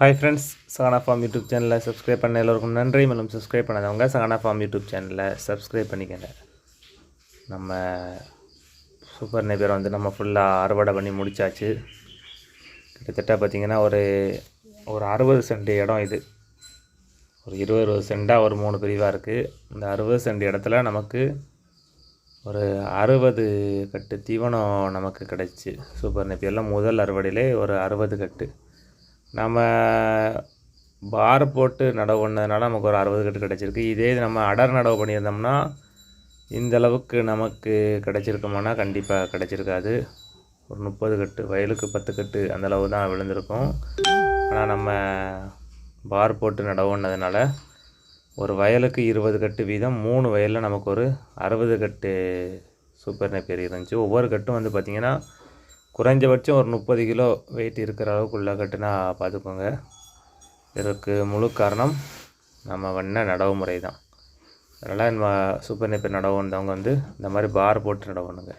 Hi friends Sagana farm YouTube சேனலில் subscribe பண்ண எல்லோருக்கும் நன்றி. மேலும் சப்ஸ்கிரைப் பண்ணாதவங்க சகனா ஃபார்ம் யூடியூப் சேனலில் சப்ஸ்கிரைப் பண்ணிக்கங்க. நம்ம சூப்பர் நேபியர் வந்து நம்ம ஃபுல்லாக அறுவடை பண்ணி முடிச்சாச்சு. கிட்டத்தட்ட பார்த்திங்கன்னா ஒரு ஒரு அறுபது சென்ட் இடம் இது. ஒரு இருபது இருபது சென்டாக ஒரு மூணு பிரிவாக இருக்குது இந்த அறுபது சென்ட் இடத்துல நமக்கு ஒரு அறுபது கட்டு தீவனம் நமக்கு கிடச்சி. சூப்பர் நெப்பியெல்லாம் முதல் அறுவடையிலே ஒரு அறுபது கட்டு. நம்ம பார் போட்டு நடவு பண்ணதுனால நமக்கு ஒரு அறுபது கட்டு கிடச்சிருக்கு. இதே இது நம்ம அடர் நடவு பண்ணியிருந்தோம்னா இந்தளவுக்கு நமக்கு கிடச்சிருக்கோம்னா கண்டிப்பாக கிடச்சிருக்காது. ஒரு முப்பது கட்டு வயலுக்கு பத்து கட்டு அந்தளவு தான் விழுந்திருக்கும். ஆனால் நம்ம பார் போட்டு நடவு பண்ணதுனால ஒரு வயலுக்கு இருபது கட்டு வீதம் மூணு வயலில் நமக்கு ஒரு அறுபது கட்டு சூப்பர் நெப்பேரி இருந்துச்சு. ஒவ்வொரு கட்டும் வந்து பார்த்திங்கன்னா குறைஞ்சபட்சம் ஒரு முப்பது கிலோ வெயிட் இருக்கிற அளவுக்குள்ளே கட்டுனா பார்த்துக்கோங்க. இதற்கு முழு காரணம் நம்ம வண்ண நடவு முறை தான். அதனால் நம்ம சூப்பர் நெப்பர் நடவுன்றவங்க வந்து இந்த மாதிரி பார் போட்டு நடவணுங்க